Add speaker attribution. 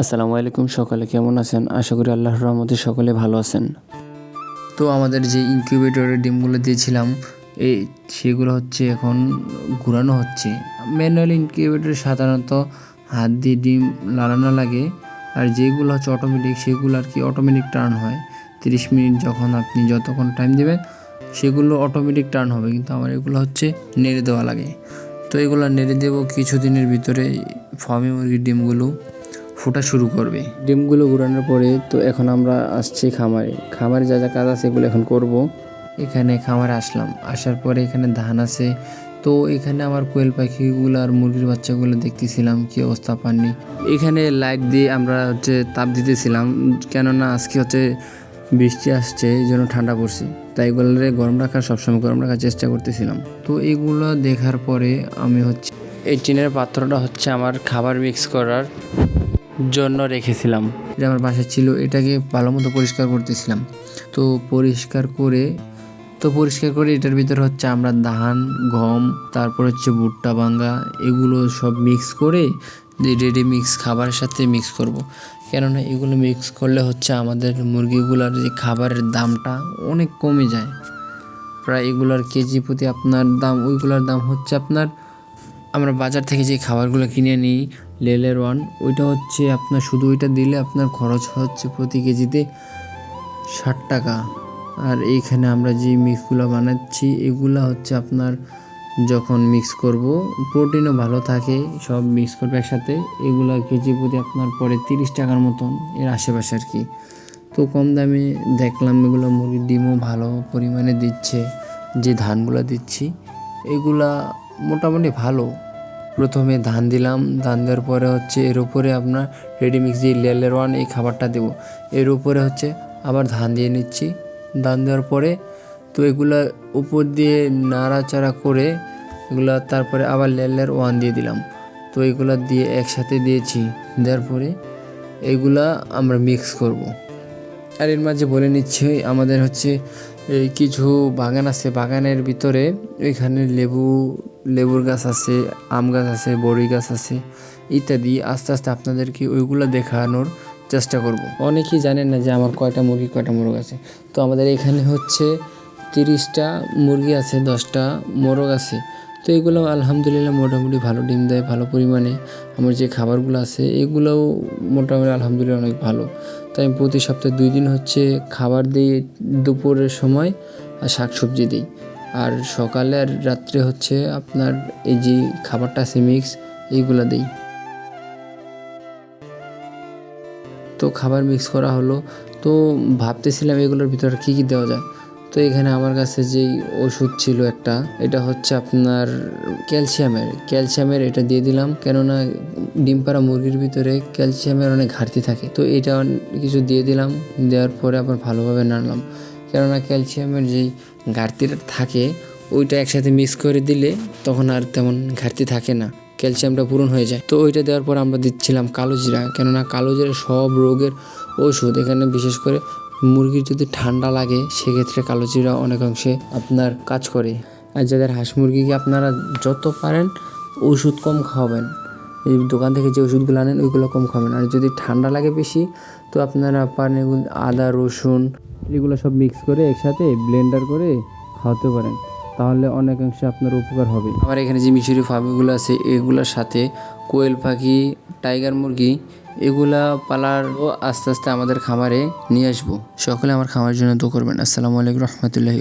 Speaker 1: আসসালামু আলাইকুম সকলে কেমন আছেন? আশা করি আল্লাহর রহমতে সকলে ভালো আছেন। তো আমাদের যে ইনকিউবেটরের ডিমগুলো দিয়েছিলাম এই সেগুলো হচ্ছে এখন ঘুরানো হচ্ছে। ম্যানুয়াল ইনকিউবেটরে সাধারণত হাত দিয়ে ডিম লাগানো লাগে, আর যেগুলো হচ্ছে অটোমেটিক সেগুলো আর কি অটোমেটিক টার্ন হয়। তিরিশ মিনিট যখন আপনি যতক্ষণ টাইম দেবেন, সেগুলো অটোমেটিক টার্ন হবে। কিন্তু আমার এগুলো হচ্ছে নেড়ে দেওয়া লাগে। তো এগুলো নেড়ে দেবো কিছুদিনের ভিতরে ফার্মি মুরগির ডিমগুলো। ফোটা শুরু করবে। ডিমগুলো ঘুরানোর পরে তো এখন আমরা আসছি খামারে। খামারে যা যা কাজ আছে এগুলো এখন করব। এখানে খামারে আসলাম। আসার পরে এখানে ধান আছে। তো এখানে আমার কোয়েল পাখিগুলো আর মুরগির বাচ্চাগুলো দেখতেছিলাম কি অবস্থা পাননি। এখানে লাইট দিয়ে আমরা হচ্ছে তাপ দিতেছিলাম কেননা আজকে হচ্ছে বৃষ্টি আসছে এই জন্য ঠান্ডা পড়ছে। তাই এগুলোরে গরম রাখার সবসময় গরম রাখার চেষ্টা করতেছিলাম। তো এগুলো দেখার পরে আমি হচ্ছে এই টিনের পাত্রটা হচ্ছে আমার খাবার মিক্স করার। জন্য রেখেছিলাম। এটা আমার বাসায় ছিল, এটাকে ভালো মতো পরিষ্কার করতেছিলাম। তো পরিষ্কার করে, তো পরিষ্কার করে এটার ভিতরে হচ্ছে আমরা ধান, গম, তারপর হচ্ছে ভুট্টা, ভাঙ্গা, এগুলো সব মিক্স করে রেডি মিক্স খাবারের সাথে মিক্স করব। কেননা এগুলো মিক্স করলে হচ্ছে আমাদের মুরগিগুলোর যে খাবারের দামটা অনেক কমে যায়। প্রায় এগুলোর কেজি প্রতি আপনার দাম, ওইগুলোর দাম হচ্ছে আপনার, আমরা বাজার থেকে যে খাবারগুলো কিনে নিই লেলের ওয়ান। ওইটা হচ্ছে আপনার, শুধু ওইটা দিলে আপনার খরচ হচ্ছে প্রতি কেজিতে ষাট টাকা। আর এইখানে আমরা যে মিক্সগুলো বানাচ্ছি, এগুলা হচ্ছে আপনার যখন মিক্স করব, প্রোটিনও ভালো থাকে, সব মিক্স করবে একসাথে, এগুলো কেজি প্রতি আপনার পরে তিরিশ টাকার মতন এর আশেপাশে আর কি। তো কম দামে দেখলাম এগুলো মুরগির ডিমও ভালো পরিমাণে দিচ্ছে, যে ধানগুলো দিচ্ছি, এগুলা মোটামুটি ভালো। প্রথমে ধান দিলাম, ধান দেওয়ার পরে হচ্ছে এর উপরে আপনার রেডিমিক্স যে লেলের ওয়ান এই খাবারটা দেবো। এর উপরে হচ্ছে আবার ধান দিয়ে নিচ্ছি। ধান দেওয়ার পরে তো এগুলা উপর দিয়ে নাড়াচাড়া করে এগুলা তারপরে আবার লেলের ওয়ান দিয়ে দিলাম। তো এগুলা দিয়ে একসাথে দিয়েছি, দেওয়ার পরে এগুলা আমরা মিক্স করব। আর এর মাঝে বলে নিচ্ছি, আমাদের হচ্ছে কিছু বাগান আছে, বাগানের ভিতরে ওইখানে লেবু লেবুর গাছ আছে, আম গাছ আছে, বড়ি গাছ আছে ইত্যাদি। আস্তে আস্তে আপনাদেরকে ওইগুলো দেখানোর চেষ্টা করব। অনেকেই জানেন না যে আমার কয়টা মুরগি, কয়টা মোরগ আছে। তো আমাদের এখানে হচ্ছে তিরিশটা মুরগি আছে, দশটা মোরগ আছে। তো এগুলো আলহামদুলিল্লাহ মোটামুটি ভালো ডিম দেয়, ভালো পরিমাণে। আমার যে খাবারগুলো আছে, এগুলোও মোটামুটি আলহামদুলিল্লাহ অনেক ভালো। তাই আমি প্রতি সপ্তাহে দুই দিন হচ্ছে খাবার দিই, দুপুরের সময় আর শাক সবজি দিই। আর সকালে আর রাত্রে হচ্ছে আপনার এই যে খাবারটা আছে মিক্স এইগুলো দিই। তো খাবার মিক্স করা হলো। তো ভাবতেছিলাম এগুলোর ভিতরে কী কী দেওয়া যায়। তো এখানে আমার কাছে যেই ওষুধ ছিল একটা, এটা হচ্ছে আপনার ক্যালসিয়ামের। ক্যালসিয়ামের এটা দিয়ে দিলাম, কেননা ডিম পাড়া মুরগির ভিতরে ক্যালসিয়ামের অনেক ঘাটতি থাকে। তো এটা কিছু দিয়ে দিলাম, দেওয়ার পরে আবার ভালোভাবে নাড়লাম। কেননা ক্যালসিয়ামের যেই ঘাটতিটা থাকে, ওইটা একসাথে মিক্স করে দিলে তখন আর তেমন ঘাটতি থাকে না, ক্যালসিয়ামটা পূরণ হয়ে যায়। তো ওইটা দেওয়ার পর আমরা দিচ্ছিলাম কালো জিরা কেননা কালো জিরা সব রোগের ওষুধ। এখানে বিশেষ করে মুরগির যদি ঠান্ডা লাগে, সেক্ষেত্রে কালো জিরা অনেকাংশে আপনার কাজ করে। আর যাদের হাঁস মুরগিকে আপনারা যত পারেন ওষুধ কম খাওয়াবেন। এই দোকান থেকে যে ওষুধগুলো আনেন, ওইগুলো কম খাবেন আর যদি ঠান্ডা লাগে বেশি, তো আপনারা পারেন আদা, রসুন এগুলো সব মিক্স করে একসাথে ব্লেন্ডার করে খাওয়াতে পারেন। তাহলে অনেকাংশে আপনার উপকার হবে। আমার এখানে যে মিশরি ফার্মিগুলো আছে, এগুলোর সাথে কোয়েল পাখি, টাইগার মুরগি, এগুলা পালার আস্তে আস্তে আমাদের খামারে নিয়ে আসব। সকলে আমার খামারের জন্য তো করবেন। আসসালামু আলাইকুম রহমতুল্লাহি